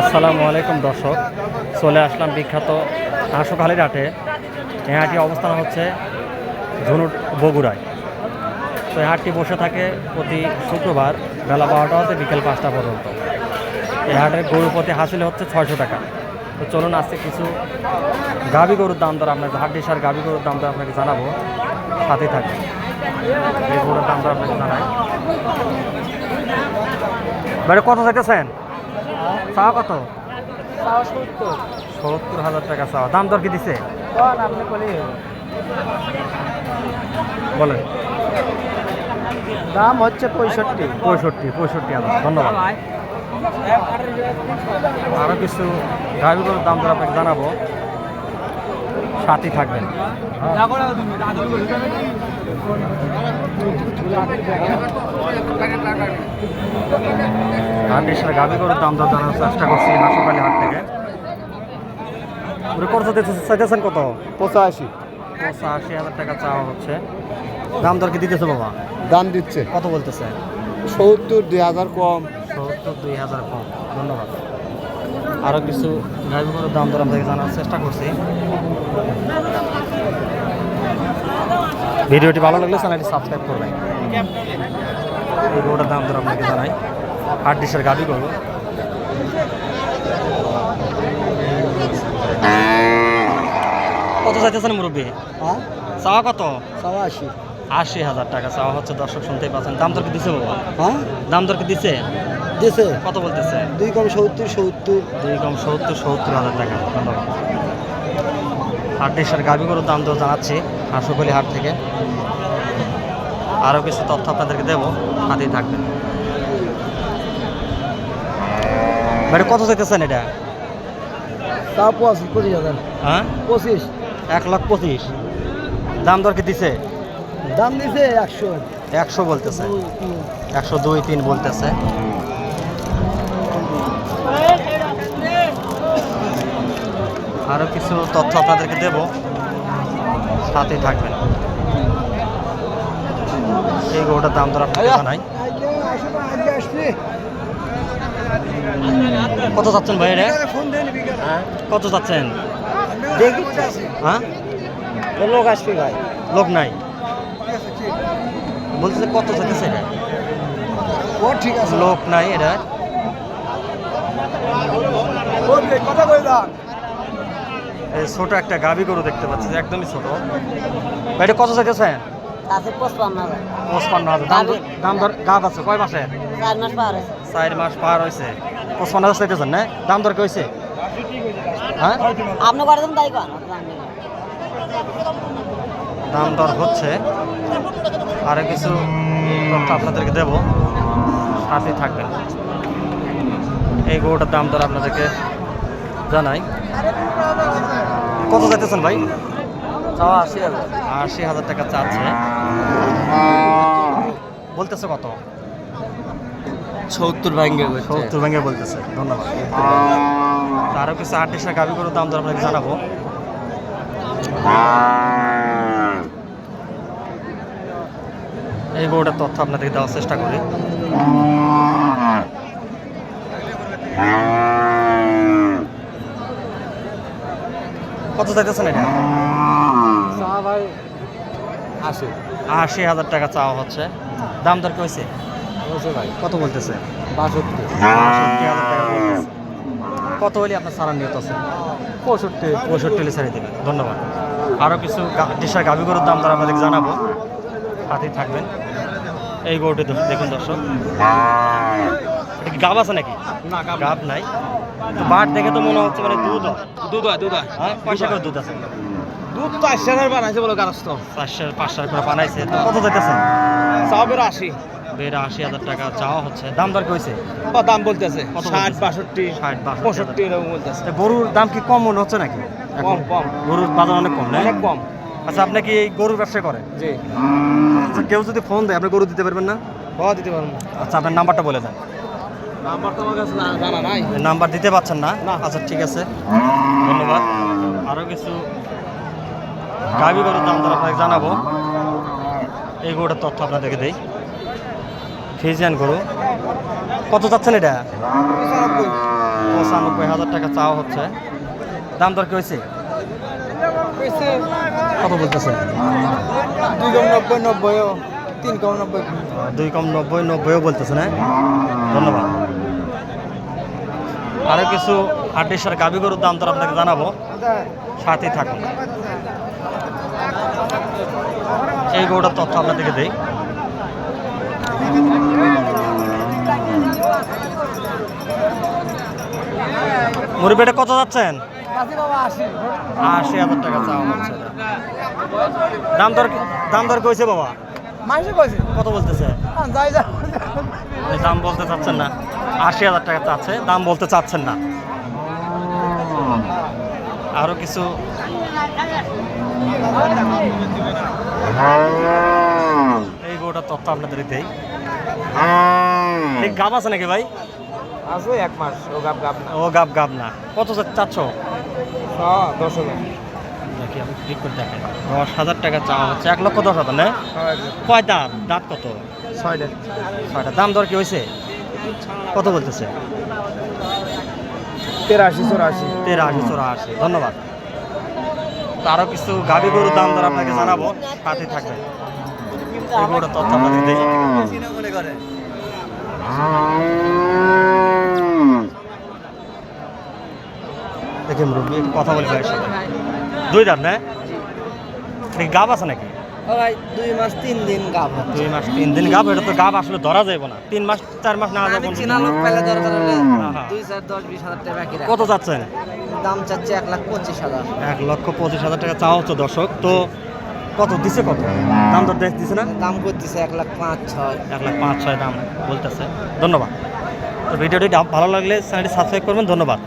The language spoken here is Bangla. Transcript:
আসসালামু আলাইকুম, দর্শক। চলে আসলাম বিখ্যাত হাঁসখালির হাটে এই হাটটি অবস্থান হচ্ছে ধনুট বগুড়ায়। তো এই হাটটি বসে থাকে প্রতি শুক্রবার বেলা বারোটা হতে বিকেল পাঁচটা পর্যন্ত। এই হাটের গরুর প্রতি হাসিল হচ্ছে ছয়শো টাকা। তো চলুন, আজকে কিছু গাভী গরুর দাম দর আপনাকে হাট ডিসার গাভী গরুর দাম দর আপনাকে জানাব। সাথে থাকে গরুর দাম দর আপনাকে জানাই। বাইরে কত চাইতেছেন? চাওয়া কত? সত্তর। হাজার টাকা চাওয়া। দাম দর কি দিছে? বলেন। দাম হচ্ছে পঁয়ষট্টি। পঁয়ষট্টি পঁয়ষট্টি হাজার। ধন্যবাদ। আরও কিছু গাড়িগুলোর দাম দর আপনাকে জানাব। সাথী থাকবেন। দেশের গাভি গরুর দাম দর জানার চেষ্টা করছি হাসপাতালি হাট থেকে। চাইতেছেন কত? পঁচাশি। পঁচাশি হাজার টাকা চাওয়া হচ্ছে। দাম দর কি দিতেছে বাবা? দাম দিচ্ছে। কত বলতেছে? সত্তর দুই হাজার কম। সত্তর দুই হাজার কম। ধন্যবাদ। আরও কিছু গাড়িগুলোর দাম দর আপনাকে জানার চেষ্টা করছি। ভিডিওটি ভালো লাগলে চ্যানেলটি সাবস্ক্রাইব করবেন। এই গরুটার দাম দর আপনাকে জানাই। আট ডিশের গাড়ি করব। কত চাইতেছেন মুরব্বী? হ্যাঁ? চাওয়া কত? সবাশি আশি। আশি হাজার টাকা চাওয়া হচ্ছে দর্শক শুনতেই পাচ্ছেন। দাম দর কি দিছে বাবা? হ্যাঁ? দাম দর কি দিছে? দিছে? কত বলতেছে? দুই কম সত্তর সত্তর। দুই কম সত্তর সত্তর হাজার টাকা। ধন্যবাদ। হাট দাম দর জানাচ্ছি হাঁসুকলি হাট থেকে। আরও কিছু তথ্য আপনাদেরকে দেবো হাতেই থাকবেন মানে কত চাইতেছেন এটা? তা পঁচিশ পঁচিশ হাজার। হ্যাঁ? পঁচিশ। এক লাখ পঁচিশ। দাম দর কি দিছে? দাম দিছে একশো। একশো বলতেছে। একশো দুই তিন বলতেছে। আরও কিছু তথ্য আপনাদেরকে দেব। সাথেই থাকবেন। এই গরুটার দাম দর জানাই। কত চাচ্ছেন ভাই রে কত চাচ্ছেন? হ্যাঁ? লোক আসবে ভাই। লোক নাই? বলতেছে কত চাইতেছে এটা? ও ঠিক আছে। লোক নাই এটা। কথা কই দাম এই ছোট একটা গাভী গরু দেখতে পাচ্ছি একদমই ছোট। এটা কত চাইতেছেন আছে পঁচপান্ন হাজার। পঁচপান্ন হাজার। দাম দাম দর গাভ আছে কয় মাসে? চার মাস পার হয়েছে। চার মাস পার হয়েছে। পঁচপান্ন হাজার চাইতেছেন না? দাম দর কি হয়েছে? হ্যাঁ? আপনি করে দেন তাই কন দাম দর হচ্ছে। আরও কিছু তথ্য আপনাদেরকে দেব। সাথেই থাকবেন। এই গরুটার দাম দর আপনাদেরকে জানাই। কত চাইতেছেন ভাই? আশি হাজার। টাকা চাচ্ছে। বলতেছে কত? সত্তর ভাঙ্গে সত্তর ভেঙে বলতেছে। ধন্যবাদ। আরও কিছু আর্টিস্টের গাভি গরুর দাম দর আপনাকে জানাব। এই গরুটার তথ্য আপনাদেরকে দেওয়ার চেষ্টা করি। কত চাইতেছেন এটা? চা ভাই আশি। আশি হাজার টাকা চাওয়া হচ্ছে। দাম দর কি হয়েছে? ভাই। কত বলতেছে? বাষট্টি। বাষট্টি হাজার টাকা কত হলে আপনার সারার নিয়ত আছে? পঁয়ষট্টি। পঁয়ষট্টি হলে ছেড়ে দেবেন। ধন্যবাদ। আরও কিছু ডিশার গাভি গরুর দাম দর আপনাদেরকে জানাব। হাতেই থাকবেন। এই গরুটি দেখুন দর্শক। গাব আছে নাকি? গাব নাই। তো বাট দেখে তো মনে হচ্ছে মানে দুধ দুধ হয় দুধ হয়। হ্যাঁ পয়সা করে দুধ আছে। দুধ তো আশি হাজার বানাইছে বলো গারস্থ। চারশো পাঁচশো করে বানাইছে। তো কত চাও বেরো আশি। বেড়ে আশি হাজার টাকা চাওয়া হচ্ছে। দাম দর কি হয়েছে? বা দাম বলতেছে। ষাট বাষট্টি ষাট পঁয়ষট্টি এরকম বলতেছে। গরুর দাম কি কম মনে হচ্ছে নাকি? কম, কম। গরুর বাজার অনেক কম অনেক কম। আচ্ছা আপনি কি এই গরুর ব্যবসা করেন? জি। আচ্ছা কেউ যদি ফোন দেয় আপনি গরু দিতে পারবেন না? হওয়া দিতে পারব। আচ্ছা আপনার নাম্বারটা বলে দেন। নাম্বার তো কাছে না- জানা নাই? নাম্বার দিতে পারছেন না। আচ্ছা ঠিক আছে। ধন্যবাদ। আরও কিছু গাভি গরুর দাম দর আপনাকে জানাব। এই গরুটার তথ্য আপনাদেরকে দেই। ফিজিয়ান গরু। কত চাচ্ছেন এটা? পঁচানব্বই হাজার টাকা চাওয়া হচ্ছে। দাম দর কি হয়েছে? কত বলতেছে? দুই কম নব্বই নব্বইও তিন কম নব্বই। দুই কম নব্বই নব্বইও বলতেছে না? ধন্যবাদ। আরও কিছু হাড্ডিসার গাভি গরুর দাম দর আপনাকে জানাব। সাথেই থাকুন। এই গরুটার তথ্য আপনাদেরকে দেই। মুরব্বীটা কত যাচ্ছেন? আশি হাজার টাকা চাওয়া হচ্ছে। দাম দর দাম দর কইছে বাবা? কত বলতেছে? যাই দাম বলতে চাচ্ছেন না। আশি হাজার টাকা চাচ্ছে দাম বলতে চাচ্ছেন না। আরও কিছু? এই গোটা তথ্য আপনাদের দেই। এই গাব আছে নাকি ভাই? আসো এক মাস ও গাপ গাপ না। ও গাব গাব না। কত চাচ্ছ? হ্যাঁ দশ হাজার। দেখি আমি ক্লিক করে দেখেন দশ হাজার টাকা চাওয়া হচ্ছে এক লক্ষ দশ হাজার না? কয় দাঁত? দাঁত কত? ছয়টা। ছয়টা। দাম দর কি হয়েছে? কত বলতেছে? তেরাশি চৌরাশি। তেরো আশি চৌরাশি। ধন্যবাদ। তো আরও কিছু গাভি গরুর দাম দর আপনাকে জানাব। সাথে থাকবে তথ্য আপনাদের দেখি মুরব্বী কথা বলি ভাইয়ের সাথে দুই দাম না? গাব আছে নাকি? ভাই দুই মাস তিন দিন গাপ দুই মাস তিন দিন গাব এটা তো গাব আসলে ধরা যাবে না। তিন মাস চার মাস না যাবে চেনা লোক পেলে দরকার হলে। দুই চার দশ বিশ হাজার টাকা বাকি রাখ। কত যাচ্ছেন? দাম চাচ্ছে এক লাখ পঁচিশ হাজার। এক লক্ষ পঁচিশ হাজার টাকা চাওয়া হচ্ছে দর্শক তো কত দিছে কত? দাম দর দেখ দিছে না? দাম করতেছে এক লাখ পাঁচ ছয়। এক লাখ পাঁচ ছয় দাম বলতেছে। ধন্যবাদ। তো ভিডিওটি ভালো লাগলে চ্যানেলটি সাবস্ক্রাইব করবেন। ধন্যবাদ।